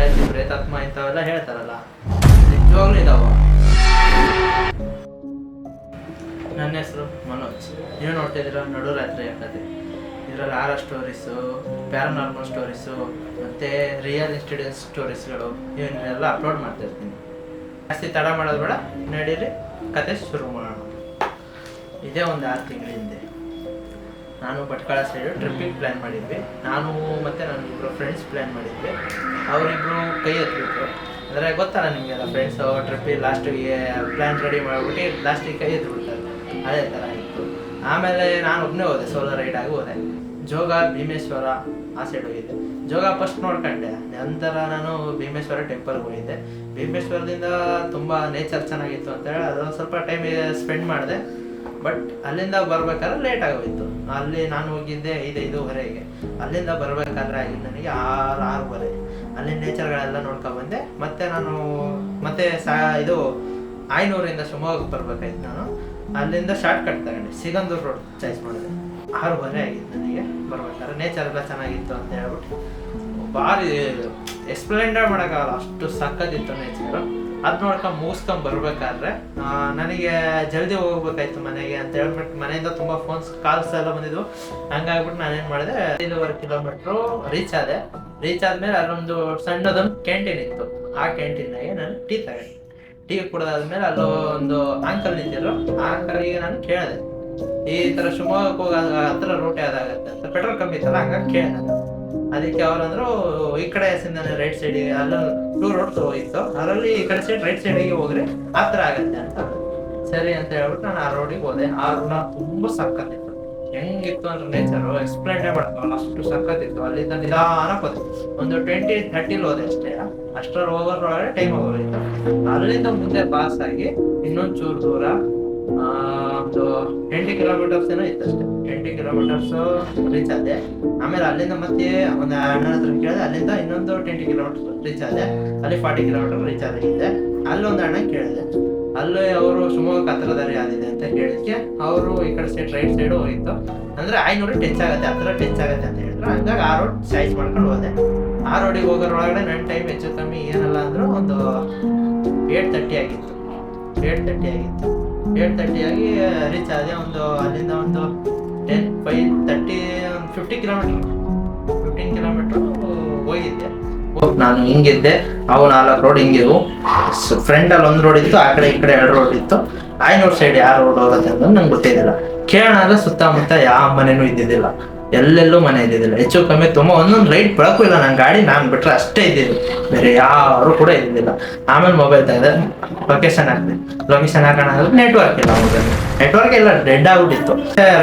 ಪಿಶಾಚಿ ಪ್ರೇತಾತ್ಮ ಇಂಥವೆಲ್ಲ ಹೇಳ್ತಾರಲ್ಲ. ನಿಜವಾಗ್ಲೂ ಇದಾವ. ನನ್ನ ಹೆಸರು ಮನೋಜ್. ನೀವು ನೋಡ್ತಿದ್ದೀರಾ ನಡು ರಾತ್ರಿ ಕತೆ ಇದರಲ್ಲಿ ಆರ ಸ್ಟೋರೀಸು ಪ್ಯಾರನಾರ್ಮಲ್ ಸ್ಟೋರೀಸು ಮತ್ತು ರಿಯಲ್ ಇನ್ಸ್ಟಿಡೆನ್ಸ್ ಸ್ಟೋರೀಸ್ಗಳು ಇವನ್ನೆಲ್ಲ ಅಪ್ಲೋಡ್ ಮಾಡ್ತಾ ಇರ್ತೀನಿ. ಜಾಸ್ತಿ ತಡ ಮಾಡೋದು ಬೇಡ, ನಡೀರಿ. ಕತೆ ಶುರು ಮಾಡೋಣ. ಇದೇ ಒಂದು ಆರು ತಿಂಗಳ ಹಿಂದೆ. ನಾನು ಭಟ್ಕಳ ಸೈಡು ಟ್ರಿಪ್ಪಿಗೆ ಪ್ಲ್ಯಾನ್ ಮಾಡಿದ್ವಿ. ನಾನು ಮತ್ತು ನನ್ನ ಫ್ರೆಂಡ್ಸ್ ಪ್ಲ್ಯಾನ್ ಮಾಡಿದ್ವಿ. ಅವರಿಬ್ಬರು ಕೈ ಎತ್ತಿಬಿಟ್ರು ಅಂದರೆ ಗೊತ್ತಲ್ಲ ನಿಮಗೆಲ್ಲ ಫ್ರೆಂಡ್ಸು ಟ್ರಿಪ್ಪಿಗೆ ಲಾಸ್ಟಿಗೆ ಪ್ಲ್ಯಾನ್ ರೆಡಿ ಮಾಡಿಬಿಟ್ಟು ಲಾಸ್ಟಿಗೆ ಕೈ ಎತ್ತಿಬಿಡ್ತಾರೆ ಅದೇ ಥರ ಇತ್ತು. ಆಮೇಲೆ ನಾನು ಒಬ್ಬನೇ ಹೋದೆ ಸೋಲೋ ರೈಡಾಗಿ ಹೋದೆ. ಜೋಗ, ಭೀಮೇಶ್ವರ ಆ ಸೈಡ್ ಹೋಗಿದ್ದೆ. ಜೋಗ ಫಸ್ಟ್ ನೋಡ್ಕೊಂಡೆ. ನಂತರ ನಾನು ಭೀಮೇಶ್ವರ ಟೆಂಪಲ್ಗೆ ಹೋಗಿದ್ದೆ. ಭೀಮೇಶ್ವರದಿಂದ ತುಂಬ ನೇಚರ್ ಚೆನ್ನಾಗಿತ್ತು ಅಂತ ಹೇಳಿ, ಅದೊಂದು ಸ್ವಲ್ಪ ಟೈಮ್ ಸ್ಪೆಂಡ್ ಮಾಡಿದೆ. ಬಟ್ ಅಲ್ಲಿಂದ ಬರ್ಬೇಕಾದ್ರೆ ಲೇಟ್ ಆಗೋಯ್ತು. ಅಲ್ಲಿ ನಾನು ಹೋಗಿದ್ದೆ ಐದು ಐದೂವರೆಗೆ ಅಲ್ಲಿಂದ ಬರಬೇಕಾದ್ರೆ ಆಗಿದ್ದು ನನಗೆ ಆರು, ಆರೂವರೆ. ಅಲ್ಲಿ ನೇಚರ್ಗಳೆಲ್ಲ ನೋಡ್ಕೊಂಡ್ ಬಂದೆ. ಮತ್ತೆ ನಾನು, ಮತ್ತೆ ಸಾ, ಇದು ಆಯ್ನೂರಿಂದ ಶಿವಮೊಗ್ಗಕ್ಕೆ ಬರ್ಬೇಕಾಯ್ತು ನಾನು. ಅಲ್ಲಿಂದ ಶಾರ್ಟ್ ಕಟ್ ತಗೊಂಡೆ, ಸಿಗಂದೂರು ರೋಡ್ ಚಾಯ್ಸ್ ಮಾಡಿದೆ. ಆರೂವರೆ ಆಗಿತ್ತು ನನಗೆ ಬರ್ಬೇಕಾದ್ರೆ. ನೇಚರ್ ಎಲ್ಲ ಚೆನ್ನಾಗಿತ್ತು ಅಂತ ಹೇಳ್ಬಿಟ್ಟು. ಭಾರಿ ಎಕ್ಸ್ಪ್ಲೆಂಡರ್ ಮಾಡೋಕ್ಕಾಗಲ್ಲ. ಅಷ್ಟು ಸಕ್ಕತ್ತಿತ್ತು ನೇಚರು ಅದು ನೋಡ್ಕೊಂಡು ಮುಗಿಸ್ಕೊಂಡ್ ಬರ್ಬೇಕಾದ್ರೆ ನನಗೆ ಜಲ್ದಿ ಹೋಗ್ಬೇಕಾಯ್ತು ಮನೆಗೆ ಅಂತ ಹೇಳ್ಬಿಟ್ಟು ಮನೆಯಿಂದ ತುಂಬ ಫೋನ್ಸ್ ಕಾಲ್ಸ್ ಎಲ್ಲ ಬಂದಿದ್ವು. ಹಂಗಾಗ್ಬಿಟ್ಟು ನಾನೇನು ಮಾಡಿದೆ ಐದೂವರೆ ಕಿಲೋಮೀಟ್ರು ರೀಚ್ ಆದೆ. ರೀಚ್ ಆದ್ಮೇಲೆ ಅಲ್ಲೊಂದು ಸಣ್ಣದೊಂದು ಕ್ಯಾಂಟೀನ್ ಇತ್ತು. ಆ ಕ್ಯಾಂಟೀನ್ನಾಗೆ ನಾನು ಟೀ ತಗೊಂಡೆ. ಟೀ ಕುಡ್ದಾದ್ಮೇಲೆ ಅಲ್ಲೋ ಒಂದು ಆಂಕಲ್ ನಿಂತಿದ್ರು ಆ ನಾನು ಕೇಳಿದೆ. ಈ ತರ ಶಿವಮೊಗ್ಗಕ್ಕೆ ಹೋಗೋದ್ ಹತ್ರ ರೂಟ್ ಯಾವ್ದಾಗತ್ತೆ ಅಂತ. ಪೆಟ್ರೋಲ್ ಕಮ್ಮಿ ಇತ್ತಲ್ಲ, ಹಂಗಾಗಿ ಕೇಳಿದೆ ಅದಕ್ಕೆ ಅವ್ರಂದ್ರು ಈ ಕಡೆ ಸಿಂದಾನೆ ರೈಟ್ ಸೈಡಿಗೆ ಅಲ್ಲ ಟೂ ರೋಡ್ ಹೋಗಿತ್ತು ಅದರಲ್ಲಿ ಈ ಕಡೆ ಸೈಡ್ ರೈಟ್ ಸೈಡಿಗೆ ಹೋಗ್ರಿ ಆ ಥರ ಆಗತ್ತೆ ಅಂತ. ಸರಿ ಅಂತ ಹೇಳ್ಬಿಟ್ಟು ನಾನು ಆ ರೋಡಿಗೆ ಹೋದೆ. ಆ ರೋಡ್ ತುಂಬಾ ಸಕ್ಕತ್ತಿತ್ತು. ಹೆಂಗಿತ್ತು ಅಂದ್ರೆ ನೇಚರು ಎಕ್ಸ್ಪ್ಲೈನ್ ಮಾಡ್ತಾವಲ್ಲ ಅಷ್ಟು ಸಕ್ಕತ್ತಿತ್ತು. ಅಲ್ಲಿಂದ ನಿಧಾನ ಹೋದೆ. ಒಂದು ಟ್ವೆಂಟಿ ಥರ್ಟಿಲಿ ಹೋದೆ ಅಷ್ಟೇ. ಅಷ್ಟರ ಓವರ್ ಹೋಗೋದ್ರೊಳಗೆ ಟೈಮ್ ಹೋಗೋಯ್ತು ಅಲ್ಲಿಂದ ಮುಂದೆ ಪಾಸ್ ಆಗಿ ಇನ್ನೊಂದು ಚೂರು ದೂರ ಟ್ವೆಂಟಿ ಕಿಲೋಮೀಟರ್ಸ್ ಏನೋ ಇತ್ತು ಅಷ್ಟೇ. ಟ್ವೆಂಟಿ ಕಿಲೋಮೀಟರ್ಸ್ ರೀಚ್ ಆದೆ. ಆಮೇಲೆ ಅಲ್ಲಿಂದ ಮತ್ತೆ ಒಂದು ಅಣ್ಣನ ಹತ್ರ ಕೇಳಿದೆ, ಅಲ್ಲಿಂದ ಇನ್ನೊಂದು ಟ್ವೆಂಟಿ ಕಿಲೋಮೀಟರ್ ರೀಚ್ ಆದೆ. ಅಲ್ಲಿ ಫಾರ್ಟಿ ಕಿಲೋಮೀಟರ್ ರೀಚ್ ಆದಾಗಿದ್ದೆ ಅಲ್ಲೊಂದು ಅಣ್ಣ ಕೇಳಿದೆ. ಅಲ್ಲಿ ಅವರು ಶಿವಮೊಗ್ಗ ಹತ್ರದಾರಿ ಆದಿದೆ ಅಂತ ಕೇಳಿದ್ಕೆ ಅವರು ಈ ಕಡೆ ಸೈಡ್ ರೈಟ್ ಸೈಡ್ ಹೋಗಿತ್ತು. ಅಂದ್ರೆ ಐನೂರು ಟಚ್ ಆಗುತ್ತೆ, ಹತ್ರ ಟಚ್ ಆಗುತ್ತೆ ಅಂತ ಹೇಳಿದ್ರು. ಹಂಗಾಗಿ ಆ ರೋಡ್ ಚಾಯ್ಸ್ ಮಾಡ್ಕೊಂಡು ಹೋದೆ. ಆ ರೋಡಿಗೆ ಹೋಗೋರೊಳಗಡೆ ನನ್ನ ಟೈಮ್ ಹೆಚ್ಚು ಕಮ್ಮಿ ಏನಲ್ಲ ಅಂದ್ರೂ ಒಂದು ಏಟ್ ತರ್ಟಿ ಆಗಿತ್ತು. ಏಟ್ ತರ್ಟಿ ಆಗಿತ್ತು. ಏಟ್ ಆಗಿ ರೀಚ್ ಆದೆ ಒಂದು ಅಲ್ಲಿಂದ ಒಂದು ಟೆನ್ ಫೈವ್ ತರ್ಟಿ ಒಂದು ಫಿಫ್ಟಿ ಕಿಲೋಮೀಟ್ರ್ ಫಿಫ್ಟೀನ್ ಕಿಲೋಮೀಟ್ರ್ ಹೋಗಿದ್ದೆ. ಹೋಗ್ ನಾನು ಹಿಂಗಿದ್ದೆ, ಅವು ನಾಲ್ಕು ರೋಡ್ ಹಿಂಗಿದ್ವು. ಫ್ರೆಂಡಲ್ಲಿ ಒಂದು ರೋಡ್ ಇತ್ತು, ಆ ಕಡೆ ಈ ಕಡೆ ಎರಡು ರೋಡ್ ಇತ್ತು. ಐನೂರು ಸೈಡ್ ಯಾವ ರೋಡ್ ಹೋಗುತ್ತೆ ಅಂತ ನಂಗೆ ಗೊತ್ತಿದ್ದಿಲ್ಲ. ಕೇಳೋಣ ಸುತ್ತಮುತ್ತ ಯಾವ ಮನೆನೂ ಇದ್ದಿದ್ದಿಲ್ಲ. ಎಲ್ಲೆಲ್ಲೂ ಮನೆ ಇದ್ದಿದ್ದಿಲ್ಲ ಹೆಚ್ಚು ಕಮ್ಮಿ ತುಂಬ ಒಂದೊಂದು ರೈಟ್ ಬೆಳಕು ಇಲ್ಲ. ನನ್ನ ಗಾಡಿ ನಾನು ಬಿಟ್ಟರೆ ಅಷ್ಟೇ ಇದ್ದಿದ್ದು ಬೇರೆ ಯಾರು ಕೂಡ ಇದ್ದಿದ್ದಿಲ್ಲ. ಆಮೇಲೆ ಮೊಬೈಲ್ ತೆಗೆದ್ರೆ ಲೊಕೇಶನ್ ಆಗಿದೆ ಲೊಕೇಶನ್ ಹಾಕೋಣ ನೆಟ್ವರ್ಕ್ ಇಲ್ಲ ಮೊಬೈಲ್ ನೆಟ್ವರ್ಕ್ ಇಲ್ಲ ಡೆಡ್ ಆಗ್ಬಿಟ್ಟಿತ್ತು.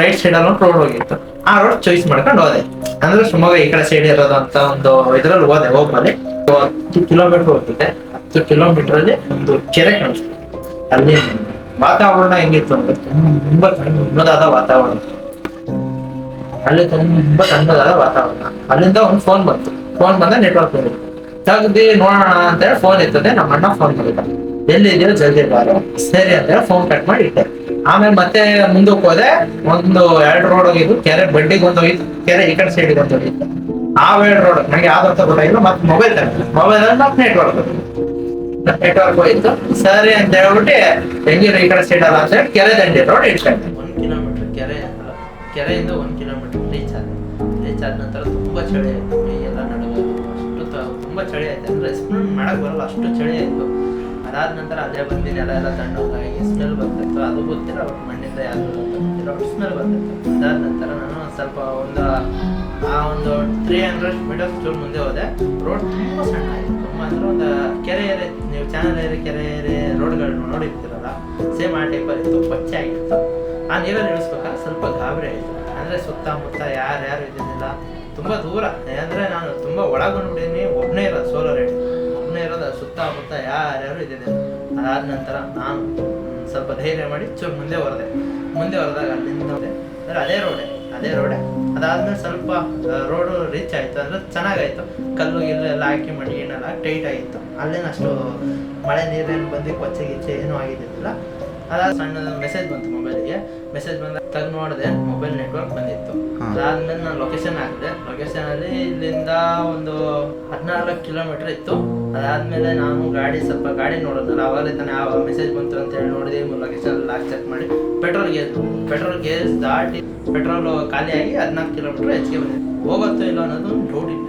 ರೈಟ್ ಸೈಡ್ ಅಲ್ಲಿ ರೋಡ್ ಹೋಗಿತ್ತು. ಆ ರೋಡ್ ಚಾಯ್ಸ್ ಮಾಡ್ಕೊಂಡು ಹೋದೆ. ಅಂದ್ರೆ ಶಿವಮೊಗ್ಗ ಈ ಕಡೆ ಸೈಡ್ ಇರೋದಂತ ಒಂದು ಇದ್ರಲ್ಲಿ ಹೋದೆ ಹೋಗ್ಬಲ್ಲಿ ಹತ್ತು ಕಿಲೋಮೀಟರ್ ಹೋಗ್ತಿದ್ದೆ ಹತ್ತು ಕಿಲೋಮೀಟರ್ ಅಲ್ಲಿ ಒಂದು ಕೆರೆ ಕಾಣಿಸ್ತು. ಅಲ್ಲಿ ವಾತಾವರಣ ಹೆಂಗಿತ್ತು ಅಂದ್ರೆ ತುಂಬಾ ತಣ್ಣದಾದ ವಾತಾವರಣ. ಅಲ್ಲಿ ತುಂಬಾ ತಣ್ಣದಾದ ವಾತಾವರಣ. ಅಲ್ಲಿಂದ ಒಂದು ಫೋನ್ ಬಂತು. ಫೋನ್ ಬಂದ ನೆಟ್ವರ್ಕ್ ಬಂದಿತ್ತು ತೆಗ್ದು ನೋಡೋಣ ಅಂತ ಹೇಳಿ ಫೋನ್ ಇರ್ತದೆ ನಮ್ಮ ಅಣ್ಣ ಫೋನ್ ಮಾಡಿದ ಎಲ್ಲಿದೆಯೋ ಜಲ್ದಿ ಬಾರೋ. ಸರಿ ಅಂತ ಹೇಳಿ ಫೋನ್ ಕಟ್ ಮಾಡಿ ಇಟ್ಟೆ. ಆಮೇಲೆ ಮತ್ತೆ ಮುಂದಕ್ಕೆ ಹೋದೆ, ಒಂದು ಎರಡು ರೋಡ್ ಹೋಗಿದ್ದು ಕೆರೆ ಬಡ್ಡಿಗೆ ಒಂದು ಹೋಗಿತ್ತು. ಕೆರೆ ಈ ಕಡೆ ಸೈಡಿಗೆ ಒಂದು ಹೋಗಿತ್ತು. ಆ ಎರಡು ರೋಡ್ ನಂಗೆ ಯಾವ್ದು ಗೊತ್ತಾಗಿಲ್ಲ ಮತ್ತೆ ಮೊಬೈಲ್ ತಗೊಂಡೆ. ಮೊಬೈಲ್ ಅಲ್ಲಿ ಮತ್ತೆ ನೆಟ್ವರ್ಕ್ ನೆಟ್ವರ್ಕ್ ಹೋಯ್ತು. ಸರಿ ಅಂತ ಹೇಳ್ಬಿಟ್ಟು ಹೆಂಗಿರೋ ಈ ಕಡೆ ಸೈಡ್ ಅಲ್ಲ ಅಂತ ಹೇಳಿ ಕೆರೆ ದಂಡಿ ರೋಡ್ ಇಟ್ಕೊಂಡೆ. ಒಂದು ಕಿಲೋಮೀಟರ್ ಕೆರೆ, ಕೆರೆಯಿಂದ ಒಂದು ರೀಚ್ ಆದ ನಂತರ ತುಂಬ ಚಳಿ ಆಯಿತು. ಎಲ್ಲ ನಡುವೆ ಅಷ್ಟು ತುಂಬ ಚಳಿ ಆಯಿತು. ಅಂದರೆ ಎಕ್ಸ್ಪ್ಲೇನ್ ಮಾಡೋಕ್ಕೆ ಬರಲ್ಲ, ಅಷ್ಟು ಚಳಿ ಆಯಿತು. ಅದಾದ ನಂತರ ಅದೇ ಬಂದು ನೆಲ ಎಲ್ಲ ತಣ್ಣಗಾಗಿ ಸ್ಮೆಲ್ ಬರ್ತಿತ್ತು ಅದು ಗೊತ್ತಿಲ್ಲ ಅವ್ರ ಮಣ್ಣಿಂದ ಯಾವುದು ಗೊತ್ತಿಲ್ಲ ಅವ್ರ ಸ್ಮೆಲ್ ಬರ್ತಿತ್ತು ಅದಾದ ನಂತರ ನಾನು ಸ್ವಲ್ಪ ಒಂದು, ಆ ಒಂದು ತ್ರೀ ಹಂಡ್ರೆಡ್ ಮೀಟರ್ಸ್ ಚೂರು ಮುಂದೆ ಹೋದೆ. ರೋಡ್ ತುಂಬ ಸಣ್ಣ ಆಯಿತು. ತುಂಬ ಅಂದ್ರೆ ಒಂದು ಕೆರೆ ಏರಿ, ನೀವು ಚಾನಲ್ ಏರಿ, ಕೆರೆ ಏರಿ ರೋಡ್ಗಳನ್ನ ನೋಡಿರ್ತೀರಲ್ಲ ಸೇಮ್ ಆ ಟೈಪಲ್ಲಿ ಇತ್ತು ಪಚ್ಚೆ ಆಗಿತ್ತು ಆ ನೀರಲ್ಲಿ ಇಳಿಸ್ಬೇಕಾದ್ರೆ ಸ್ವಲ್ಪ ಗಾಬರಿ ಆಯಿತು. ಅಂದರೆ ಸುತ್ತಮುತ್ತ ಯಾರ್ಯಾರು ಇದ್ದಿದ್ದಿಲ್ಲ. ತುಂಬ ದೂರ. ಅಂದರೆ ನಾನು ತುಂಬ ಒಳಗೊಂಡ್ಬಿಟ್ಟಿದ್ದೀನಿ ಒಬ್ಬನೇ ಇರೋದು ಸೋಲೋ ರೈಡ್ ಒಬ್ಬನೇ ಇರೋದು ಸುತ್ತಮುತ್ತ ಯಾರ್ಯಾರು ಇದ್ದಿದ್ದಿಲ್ಲ. ಅದಾದ ನಂತರ ನಾನು ಸ್ವಲ್ಪ ಧೈರ್ಯ ಮಾಡಿ ಚೂರು ಮುಂದೆ ಹೊರದೆ. ಮುಂದೆ ಹೊರದಾಗ ಅಲ್ಲಿಂದ ಅಂದರೆ ಅದೇ ರೋಡೆ ಅದೇ ರೋಡೆ ಅದಾದ್ಮೇಲೆ ಸ್ವಲ್ಪ ರೋಡು ರೀಚ್ ಆಯಿತು. ಅಂದರೆ ಚೆನ್ನಾಗಾಯ್ತು. ಕಲ್ಲು ಗಿಲ್ಲು ಎಲ್ಲ ಹಾಕಿ ಮಣ್ಣು ಗಿಣ್ಣೆಲ್ಲ ಟೈಟ್ ಆಗಿತ್ತು. ಅಲ್ಲೇನು ಅಷ್ಟು ಮಳೆ ನೀರೇನು ಬಂದು ಕೊಚ್ಚೆ ಗಿಚ್ಚೆ ಏನೂ ಆಗಿದ್ದಿಲ್ಲ ಅದಾದ ಸಣ್ಣ ಮೆಸೇಜ್ ಬಂತು ಮೊಬೈಲಿಗೆ ಮೆಸೇಜ್ ಬಂದ ತಗ್ ನೋಡಿದೆ ಮೊಬೈಲ್ ನೆಟ್ವರ್ಕ್ ಬಂದಿತ್ತು. ಅದಾದ್ಮೇಲೆ ನಾನು ಲೊಕೇಶನ್ ಹಾಕಿದೆ. ಲೊಕೇಶನ್ ಅಲ್ಲಿ ಇಲ್ಲಿಂದ ಒಂದು ಹದಿನಾಲ್ಕು ಕಿಲೋಮೀಟರ್ ಇತ್ತು. ಅದಾದ್ಮೇಲೆ ನಾನು ಗಾಡಿ ಸ್ವಲ್ಪ ಗಾಡಿ ನೋಡೋದಲ್ಲ ಅವಾಗಲೇ ತಾನೆ ಆವಾಗ ಮೆಸೇಜ್ ಬಂತು ಅಂತ ಹೇಳಿ ನೋಡಿದೆ. ಲೊಕೇಶನ್ ಲಾಕ್ ಚೆಕ್ ಮಾಡಿ ಪೆಟ್ರೋಲ್ ಗೇಸ್ ಪೆಟ್ರೋಲ್ ಗೇಜ್ ದಾಟಿ ಪೆಟ್ರೋಲ್ ಖಾಲಿಯಾಗಿ ಹದಿನಾಲ್ಕು ಕಿಲೋಮೀಟರ್ ಹೆಚ್ಚಿಗೆ ಬಂದಿದೆ. ಹೋಗುತ್ತೋ ಇಲ್ಲ ಅನ್ನೋದು ಡೌಟ್ ಇಲ್ಲ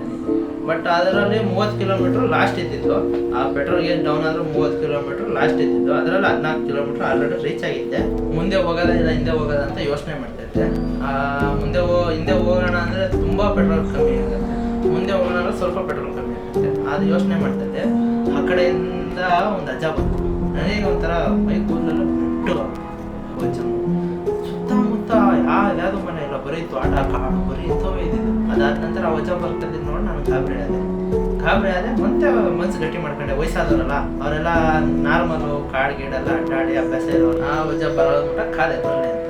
ಬಟ್ ಅದರಲ್ಲಿ ಮೂವತ್ತು ಕಿಲೋಮೀಟರ್ ಲಾಸ್ಟ್ ಇದ್ದಿದ್ದು ಆ ಪೆಟ್ರೋಲ್ ಗೇಜ್ ಡೌನ್ ಆದರೂ ಮೂವತ್ತು ಕಿಲೋಮೀಟರ್ ಲಾಸ್ಟ್ ಇದ್ದಿದ್ದು ಅದರಲ್ಲಿ ಹದಿನಾಲ್ಕು ಕಿಲೋಮೀಟರ್ ಆಲ್ರೆಡಿ ರೀಚ್ ಆಗಿದ್ದೆ. ಮುಂದೆ ಹೋಗೋದ ಇಲ್ಲ ಹಿಂದೆ ಹೋಗೋದ ಅಂತ ಯೋಚನೆ ಮಾಡ್ತೈತೆ ಮುಂದೆ ಹೋ, ಹಿಂದೆ ಹೋಗೋಣ ಅಂದರೆ ತುಂಬ ಪೆಟ್ರೋಲ್ ಕಮ್ಮಿ ಆಗುತ್ತೆ. ಮುಂದೆ ಹೋಗೋಣ ಅಂದ್ರೆ ಸ್ವಲ್ಪ ಪೆಟ್ರೋಲ್ ಕಮ್ಮಿ ಆಗುತ್ತೆ. ಅದು ಯೋಚನೆ ಮಾಡ್ತೈತೆ ಆ ಕಡೆಯಿಂದ ಒಂದು ಅಜ್ಜ ಬಂತು ನನಗೆ ಒಂಥರ ಮೈ ಕೂದಲು ಬಿಟ್ಟು. ಸುತ್ತಮುತ್ತ ಯಾವ, ಯಾವ್ದು ಮನೆ ಇಲ್ಲ. ಬರೀ ತೋಟ ಕಾಡು, ಬರೀ ಇದ್ದಿದ್ದು. ಅದಾದ ನಂತರ ಆ ಬರ್ತದೆ ನೋಡಿ ನಾನು ಆದೆ. ಗಾಬರಿ ಆದರೆ ಮುಂದೆ ಮನ್ಸು ಗಟ್ಟಿ ಮಾಡ್ಕೊಂಡೆ, ವಯಸ್ಸಾದವರಲ್ಲ, ಅವರೆಲ್ಲ ನಾರ್ಮಲು ಕಾಡು ಗೀಡೆಲ್ಲ ಅಡ್ಡಾಡಿ ಅಭ್ಯಾಸ ಇರೋರು, ಆ ವಜ ಬರೋದು ಕೂಡ ಕಾದೆ ಬರಲಿ ಅಂತ.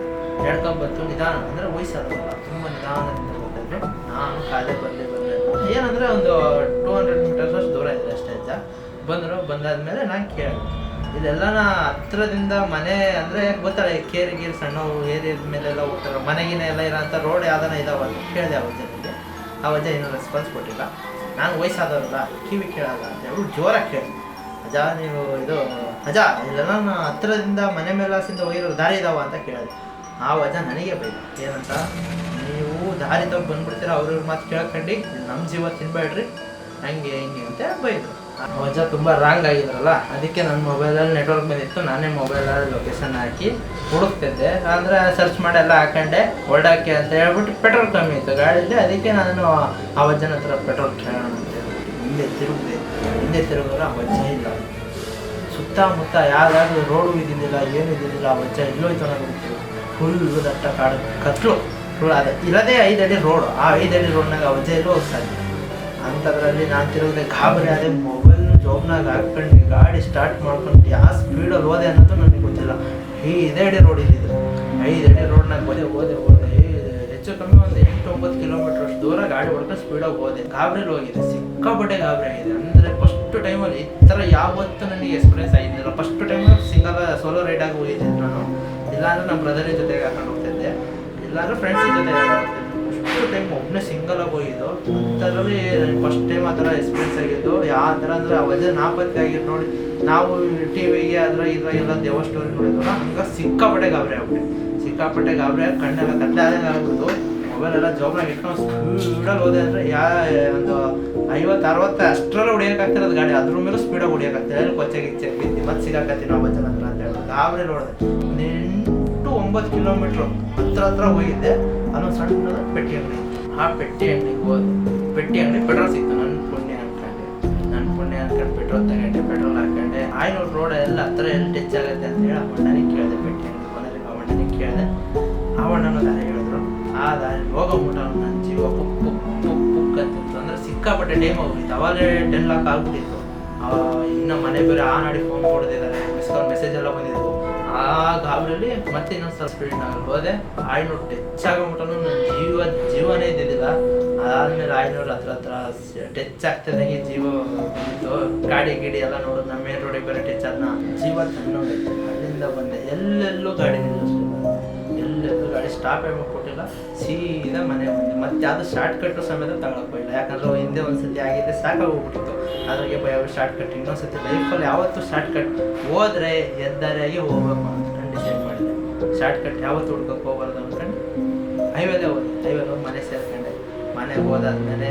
ಹೇಳ್ಕೊಂಬತ್ತು ಬಂತು ನಿಧಾನ, ಅಂದರೆ ವಯಸ್ಸಾದವರಲ್ಲ, ತುಂಬ ನಿಧಾನದಿಂದ ಬರ್ತಿದ್ರು ನಾನು ಕಾದೆ ಬರಲಿ ಬರಲಿ ಏನಂದರೆ ಒಂದು ಟೂ ಹಂಡ್ರೆಡ್ ಮೀಟರ್ಸ್ ಅಷ್ಟು ದೂರ ಇದೆ ಅಷ್ಟೇ ಅಜ್ಜ. ಬಂದರು, ಬಂದಾದ್ಮೇಲೆ ನಾನು ಕೇಳಿದೆ. ಇದೆಲ್ಲನ ಹತ್ರದಿಂದ ಮನೆ ಅಂದರೆ ಗೊತ್ತಲ್ಲ, ಈ ಕೇರಿ ಗೀರ್ ಸಣ್ಣ ಏರಿಯಾದ ಮೇಲೆಲ್ಲ ಹೋಗ್ತಾರೆ, ಮನೆಗಿನ ಎಲ್ಲ ಇರೋಂಥ ರೋಡ್ ಯಾವ್ದಾನ ಇದಾವೆ ಕೇಳಿದೆ ಆ ವಜ್ಜನಿಗೆ ಆ ವಜ್ಜ ಏನೂ ರೆಸ್ಪಾನ್ಸ್ ಕೊಟ್ಟಿಲ್ಲ. ನಾನು ವಯಸ್ಸಾದವರಲ್ಲ, ಕಿವಿ ಕೇಳಲ್ಲ ಅಂತ ಹೇಳ್ಬಿಟ್ಟು ಜೋರಾಗಿ ಕೇಳಿ ಅಜ ನೀವು ಇದು ಅಜ ಇಲ್ಲೆಲ್ಲ ಹತ್ರದಿಂದ ಮನೆ ಮೇಲಾಸಿಂದ ಹೋಗಿರೋ ದಾರಿ ಇದಾವ ಅಂತ ಕೇಳಿದೆ. ಆ ವಜ ನನಗೆ ಬೈದ ಏನಂತ? ನೀವು ದಾರಿ ತಗೊಂಡು ಬಂದ್ಬಿಡ್ತೀರ ಅವ್ರ ಮಾತು ಕೇಳ್ಕೊಂಡು ನಮ್ಮ ಜೀವ ತಿನ್ಬೇಡ್ರಿ. ಹಂಗೆ, ಹಿಂಗೆ ಅಂತ ಬೈದ್ರು ವಜ ತುಂಬ ರಾಂಗ್ ಆಗಿದ್ರಲ್ಲ, ಅದಕ್ಕೆ ನನ್ನ ಮೊಬೈಲಲ್ಲಿ ನೆಟ್ವರ್ಕ್ ಬಂದಿತ್ತು ನಾನೇ ಮೊಬೈಲಲ್ಲಿ ಲೊಕೇಶನ್ ಹಾಕಿ ಹುಡುಕ್ತಿದ್ದೆ. ಅಂದರೆ ಸರ್ಚ್ ಮಾಡಿ ಎಲ್ಲ ಹಾಕೊಂಡೆ ಹೊಲ್ಡಾಕಿ ಅಂತ ಹೇಳ್ಬಿಟ್ಟು ಪೆಟ್ರೋಲ್ ಕಮ್ಮಿ ಇತ್ತು ಗಾಡಿಯಲ್ಲಿ ಅದಕ್ಕೆ ನಾನು ಆ ವಜ್ಜನ ಹತ್ರ ಪೆಟ್ರೋಲ್ ಕೇಳೋಣ ಅಂತ ಹಿಂದೆ ತಿರುಗಿದೆ, ಹಿಂದೆ ತಿರುಗಿದ್ರೆ ಆ ವಜ್ಜ ಇಲ್ಲ. ಸುತ್ತಮುತ್ತ ಯಾವುದಾದ್ರೂ ರೋಡು ಇದ್ದಿದ್ದಿಲ್ಲ ಏನು ಇದ್ದಿದ್ದಿಲ್ಲ, ಆ ವಜ್ಜ ಎಲ್ಲೋಯ್ತು ನನಗೆ ಫುಲ್ ದಟ್ಟ ಕಾಡು ಕತ್ಲು. ಫುಲ್ ಅದು ಇರೋದೇ ಐದು ಅಡಿ ರೋಡ್ ಆ ಐದು ಅಡಿ ರೋಡ್ನಾಗ ಆ ವಜ್ಜ ಎಲ್ಲೋ ಹೋಗ್ತಾ ಸಾಧ್ಯ ಅಂಥದ್ರಲ್ಲಿ ನಾನು ತಿರುಗದೆ ಗಾಬರಿ ಮೊಬೈಲ್ ಜೋಬ್ನಾಗ ಹಾಕ್ಕೊಂಡು ಗಾಡಿ ಸ್ಟಾರ್ಟ್ ಮಾಡ್ಕೊಂಡು ಯಾವ ಸ್ಪೀಡಲ್ಲಿ ಹೋದೆ ಅನ್ನೋದು ನನಗೆ ಗೊತ್ತಿಲ್ಲ. ಈ ಇದೇ ಅಡಿ ರೋಡ್ ಇದ್ದಿದ್ದು ಐದು ಅಡಿ ರೋಡ್ನಾಗ ಹೋದೆ ಹೋದೆ ಹೋದೆ. ಹೆಚ್ಚು ಕಮ್ಮಿ ಒಂದು ಎಂಟು ಒಂಬತ್ತು ಕಿಲೋಮೀಟರ್ ಅಷ್ಟು ದೂರ ಗಾಡಿ ಹೊಡ್ಕೊಂಡು ಸ್ಪೀಡಾಗಿ ಹೋದೆ. ಗಾಬರಿಲಿ ಹೋಗಿದೆ, ಸಿಕ್ಕಾಪಟ್ಟೆ ಗಾಬರಿ ಆಗಿದೆ. ಅಂದರೆ ಫಸ್ಟ್ ಟೈಮಲ್ಲಿ ಈ ಥರ ಯಾವತ್ತೂ ನನಗೆ ಎಕ್ಸ್ಪೀರಿಯನ್ಸ್ ಆಗಿದ್ದಿಲ್ಲ ಫಸ್ಟ್ ಟೈಮಲ್ಲಿ ಸಿಂಗಲ್ ಸೋಲೋ ರೈಡಾಗಿ ಹೋಗಿದ್ದೆ ನಾನು. ಇಲ್ಲಾಂದ್ರೆ ನಮ್ಮ ಬ್ರದರ್ ಜೊತೆಗೆ ಹಾಕೊಂಡು ಹೋಗ್ತಿದ್ದೆ. ಇಲ್ಲಾಂದ್ರೆ ಫ್ರೆಂಡ್ಸ್ ಜೊತೆ ಫಸ್ಟ್ ಟೈಮ್ ಒಬ್ಬನೇ ಸಿಂಗಲ್ ಆಗಿ ಹೋಗಿದ್ದು. ಅಂಥದ್ರಲ್ಲಿ ಫಸ್ಟ್ ಟೈಮ್ ಆ ಥರ ಎಕ್ಸ್ಪೀರಿಯನ್ಸ್ ಆಗಿದ್ದು. ಯಾವ ಥರ ಅಂದರೆ ವಜೆ ನಾಪತ್ತೆ ಆಗಿದ್ದು ನೋಡಿ, ನಾವು ಟಿ ವಿಗೆ ಅದ್ರ ಇದ್ರಾಗೆಲ್ಲ ದೇವ ಸ್ಟೋರಿ ನೋಡಿದ್ವಲ್ಲ, ಹಂಗೆ ಸಿಕ್ಕಾಪಟ್ಟೆ ಗಾಬರಿ ಆಗ್ಬಿಟ್ಟೆ. ಸಿಕ್ಕಾಪಟ್ಟೆ ಗಾಬರಿ ಆಗಿ ಕಣ್ಣೆಲ್ಲ ಕತ್ತೆ ಆದಂಗೆ ಆಗ್ಬಿಟ್ಟು ಮೊಬೈಲ್ ಎಲ್ಲ ಜೋಬ್ನಾಗ ಇಟ್ಕೊಂಡು ಸ್ಪೀಡಲ್ಲಿ ಹೋದೆ ಅಂದರೆ ಯಾ, ಒಂದು ಐವತ್ತು ಅರವತ್ತು ಅಷ್ಟರಲ್ಲಿ ಹೊಡಿಯೋಕ್ಕಾಗ್ತಿರೋದು ಗಾಡಿ. ಅದ್ರ ಮೇಲೂ ಸ್ಪೀಡಾಗಿ ಹೊಡಿಯೋಕ್ಕಾಗ್ತಿಲ್ಲ ಎಲ್ಲಿ ಕೊಚ್ಚೆ, ಗಿಚ್ಚೆ, ಬಿದ್ದು ಮತ್ತೆ ಸಿಗಾಕತ್ತೀನಿ ನಾವು ವಚನ ಹತ್ರ ಅಂತ ಹೇಳಿ ಗಾಬರಿ ನೋಡಿದೆ. ಎಂಟು ಒಂಬತ್ತು ಕಿಲೋಮೀಟ್ರ್ ಹತ್ರ ಹತ್ರ ಹೋಗಿದ್ದೆ. ಅದೊಂದು ಸಣ್ಣದ ಪೆಟ್ಟಿ ಅಂಗಡಿ. ಆ ಪೆಟ್ಟಿ ಅಂಗಡಿಗೆ ಹೋದೆ ಪೆಟ್ಟಿ ಅಂಗಡಿ ಪೆಟ್ರೋಲ್ ಸಿಕ್ತು. ನನ್ನ ಪುಣ್ಯ ಅನ್ಕೊಂಡೆ. ನನ್ನ ಪುಣ್ಯ ಅನ್ಕೊಂಡು ಪೆಟ್ರೋಲ್ ತಗೊಂಡೆ, ಪೆಟ್ರೋಲ್ ಹಾಕೊಂಡೆ. ಆಯ್ನೂರು ರೋಡ್ ಎಲ್ಲ ಹತ್ರ ಎಲ್ಲಿ ಟಚ್ ಆಗುತ್ತೆ ಅಂತ ಹೇಳಿ ಆ ಕೇಳಿದೆ. ಪೆಟ್ಟಿ ಅಂಗಡಿ ಕೊನೆಗೆ ಆ ಕೇಳಿದೆ. ಆ ದಾರಿ ಹೇಳಿದ್ರು. ಆ ದಾರಿ ಹೋಗೋ ಮುಟ ನನ್ನ ಜೀವ. ಪುಕ್ ಪುಕ್ ಪುಕ್ ಪುಕ್ ಅಂತಿತ್ತು. ಅಂದ್ರೆ ಸಿಕ್ಕಾಪಟ್ಟೆ ಟೈಮ್ ಹೋಗಿತ್ತು ಅವಾಗಲೇ ಟೆನ್ ಲಾಕ್ ಆಗ್ಬಿಟ್ಟಿತ್ತು. ಇನ್ನು ಮನೆ ಬೇರೆ ಆ ನಾಡಿ ಫೋನ್ ಕೊಡ್ತಿದ್ದಾರೆ ಮಿಸ್ ಮೆಸೇಜ್ ಎಲ್ಲ ಬಂದಿದ್ವು ಆ ಗಾಬರಿಯಲ್ಲಿ ಮತ್ತೆ ಇನ್ನೊಂದ್ಸಲ ಸ್ಪೀಡ್ನಾಗ ಹೋದೆ ಆಯ್ನೂರು ಟಚ್ ಆಗೋಬಿಟ್ಟು ನನ್ನ ಜೀವ, ಜೀವನೇ ಇದ್ದಿದ್ದಿಲ್ಲ. ಅದಾದ್ಮೇಲೆ ಆಯ್ನೂರು ಹತ್ರ ಹತ್ರ ಟಚ್ ಆಗ್ತಿದ್ದಂಗೆ ಜೀವ ಬಂದಿತ್ತು ಗಾಡಿ, ಗಿಡಿ ಎಲ್ಲ ನೋಡೋದು, ನಮ್ಮ ಮೇನ್ ರೋಡಿಗೆ ಬೇರೆ ಟಚ್ ಅದನ್ನ ಜೀವ ತಂದು ಅಲ್ಲಿಂದ ಬಂದೆ. ಎಲ್ಲೆಲ್ಲೂ ಗಾಡಿ ನಿಲ್ಲಿಸ್ಲಿಲ್ಲ ಎಲ್ಲೆಲ್ಲೂ ಗಾಡಿ ಸ್ಟಾಪ್ ಹೇಳ್ಬೇಕು ಕೊಟ್ಟಿಲ್ಲ ಸೀದಾ ಮನೆ ಬಂದೆ. ಮತ್ತೆ ಯಾವುದು ಶಾರ್ಟ್ ಕಟ್ಟು ಸಮೇತ ತಗೊಳಕ್ ಹೋಗಿಲ್ಲ. ಯಾಕಂದ್ರೆ ಹಿಂದೆ ಒಂದ್ಸತಿ ಆಗಿದೆ ಸಾಕಾಗೋಗ್ಬಿಟ್ಟಿತ್ತು. ಅದ್ರಾಗೆ ಭಯ ಶಾರ್ಟ್ ಕಟ್ ಇನ್ನೊಂದ್ಸತಿ ಲೈಫಲ್ಲಿ ಯಾವತ್ತೂ ಶಾರ್ಟ್ ಕಟ್ ಹೋದ್ರೆ ಎದ್ದಾರಿಯಾಗಿ ಹೋಗ್ಬೇಕು ಅಂತ ಡಿಸೈಡ್ ಮಾಡಿದೆ. ಶಾರ್ಟ್ ಕಟ್ ಯಾವತ್ತು ಹುಡ್ಕಕ್ಕೆ ಹೋಗ್ಬಾರ್ದು ಅಂದ್ಕೊಂಡು ಹೈವೇಲೆ ಹೋದೆ. ಹೈವೇಲೆ ಹೋಗಿ ಮನೆ ಸೇರ್ಕೊಂಡೆ. ಮನೆಗೆ ಹೋದಾದ್ಮೇಲೆ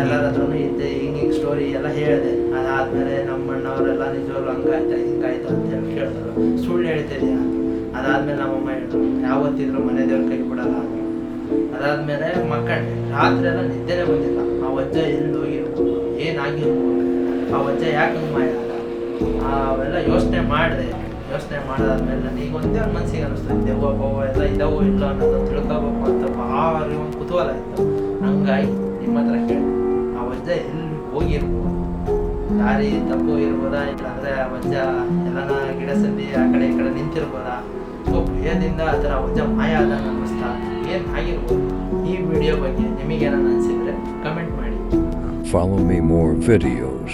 ಎಲ್ಲರ ಹತ್ರನೂ ಇದ್ದೆ, ಹಿಂಗೆ ಹಿಂಗೆ ಸ್ಟೋರಿ ಎಲ್ಲ ಹೇಳಿದೆ. ಅದಾದ್ಮೇಲೆ ನಮ್ಮ ಅಣ್ಣವರೆಲ್ಲ ನಿಜವಾಗ್ಲೂ ಹಂಗಾಯ್ತಾ, ಹಿಂಗಾಯ್ತು ಅಂತ ಹೇಳಿ ಕೇಳಿದ್ರು ಸುಳ್ಳು ಹೇಳ್ತಿದ್ಯಾ ಅದಾದ್ಮೇಲೆ ನಮ್ಮಮ್ಮ ಹೇಳಿದ್ರು ಯಾವತ್ತಿದ್ರು ಮನೆ ದೇವ್ರ ಕೈ ಬಿಡಲ್ಲ ಅದಾದ್ಮೇಲೆ ಮಕ್ಕಂಡೆ ರಾತ್ರಿ ಎಲ್ಲ ನಿದ್ದೆನೇ ಬಂದಿಲ್ಲ. ಆ ವಜ್ಜ ಎಲ್ಲಿ ಹೋಗಿರ್ಬೋದು ಏನಾಗಿರ್ಬೋದು ಆ ವಜ್ಜ ಯಾಕೆ ಹಂಗೆ ಆ ಅವೆಲ್ಲ ಯೋಚನೆ ಮಾಡಿದೆ, ಯೋಚನೆ ಮಾಡಿದಾದ್ಮೇಲೆ ನನಗೆ ಒಂದೇ ಒಂದು ಮನ್ಸಿಗೆ ಅನಿಸ್ತು ದೆವ್ವ ಪವ್ವ ಎಲ್ಲ ಇದಾವೋ ಇಲ್ಲ ಅನ್ನೋದು ತಿಳ್ಕೋಬೇಕು ಅಂತ ಭಾರಿ ಒಂದು ಕುತೂಹಲ ಇತ್ತು. ಹಂಗಾಗಿ ನಿಮ್ಮ ಹತ್ರ ಕೇಳಿ ಆ ವಜ್ಜ ಎಲ್ಲಿ ಹೋಗಿರ್ಬೋದು? ದಾರಿ ತಪ್ಪು ಇರ್ಬೋದಾ? ಇಲ್ಲಾಂದ್ರೆ ವಜ್ಜ ಎಲ್ಲನ ಗಿಡ ಸಂದಿ ಆ ಕಡೆ ಈ ಕಡೆ ನಿಂತಿರ್ಬೋದಾ? ಸೊ ಭಯದಿಂದ ಥರ ವಜ್ಜ ಮಾಯ ಅದ ಅನ್ನಿಸ್ತಾ ಏನು ಆಗಿರ್ಬೋದು? ಈ ವಿಡಿಯೋ ಬಗ್ಗೆ ನಿಮಗೇನ ಅನಿಸಿದ್ರೆ ಕಮೆಂಟ್ ಮಾಡಿ. Follow me more videos.